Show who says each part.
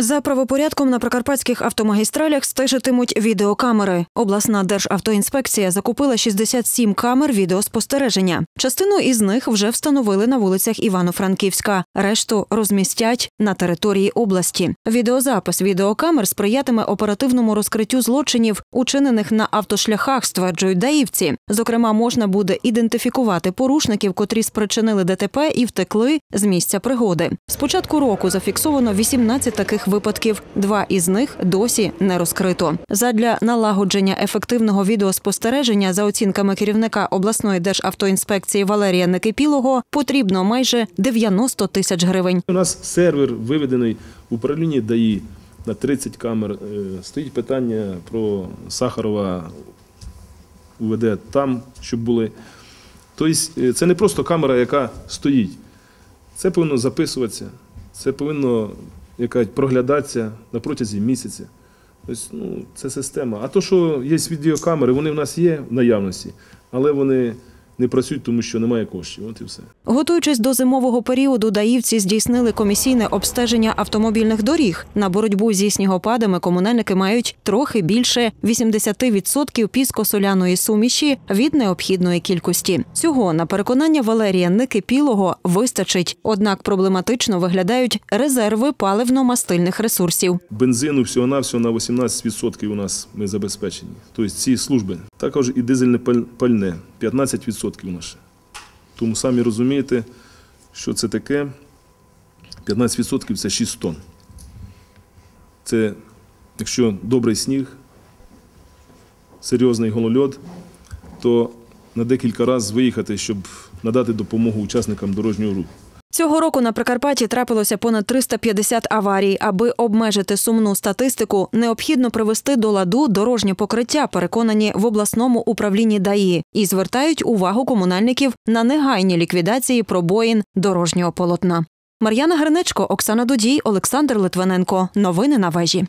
Speaker 1: За правопорядком на прикарпатських автомагістралях стежитимуть відеокамери. Обласна державтоінспекція закупила 67 камер відеоспостереження. Частину із них вже встановили на вулицях Івано-Франківська. Решту розмістять на території області. Відеозапис відеокамер сприятиме оперативному розкриттю злочинів, учинених на автошляхах, стверджують даївці. Зокрема, можна буде ідентифікувати порушників, котрі спричинили ДТП і втекли з місця пригоди. З початку року зафіксовано 18 таких випадків. Два із них досі не розкрито. Задля налагодження ефективного відеоспостереження, за оцінками керівника обласної державтоінспекції Валерія Некипілого, потрібно майже 90 тисяч гривень.
Speaker 2: У нас сервер виведений в управлінні ДАІ на 30 камер. Е, Стоїть питання про Сахарова УВД там, щоб були. Тобто це не просто камера, яка стоїть. Це повинно записуватися, це повинно яка, проглядатися на протязі місяця. Тобто, ну, це система. А то, що є відеокамери, вони в нас є в наявності, але вони не працюють, тому що немає коштів. От і все.
Speaker 1: Готуючись до зимового періоду, даївці здійснили комісійне обстеження автомобільних доріг. На боротьбу зі снігопадами комунальники мають трохи більше 80% піскосоляної суміші від необхідної кількості. Цього на переконання Валерія Никипілого вистачить. Однак проблематично виглядають резерви паливно-мастильних ресурсів.
Speaker 2: Бензину всього-навсього на 18% у нас ми забезпечені. Тобто ці служби. Також і дизельне паль- пальне 15% наше. Тому самі розумієте, що це таке. 15% це 6 тонн. Це якщо добрий сніг, серйозний голольот, то на декілька разів виїхати, щоб надати допомогу учасникам дорожнього руху.
Speaker 1: Цього року на Прикарпатті трапилося понад 350 аварій. Аби обмежити сумну статистику, необхідно привести до ладу дорожнє покриття, переконані в обласному управлінні ДАІ, і звертають увагу комунальників на негайні ліквідації пробоїн дорожнього полотна. Мар'яна Гринечко, Оксана Дудій, Олександр Литвиненко. Новини на вежі.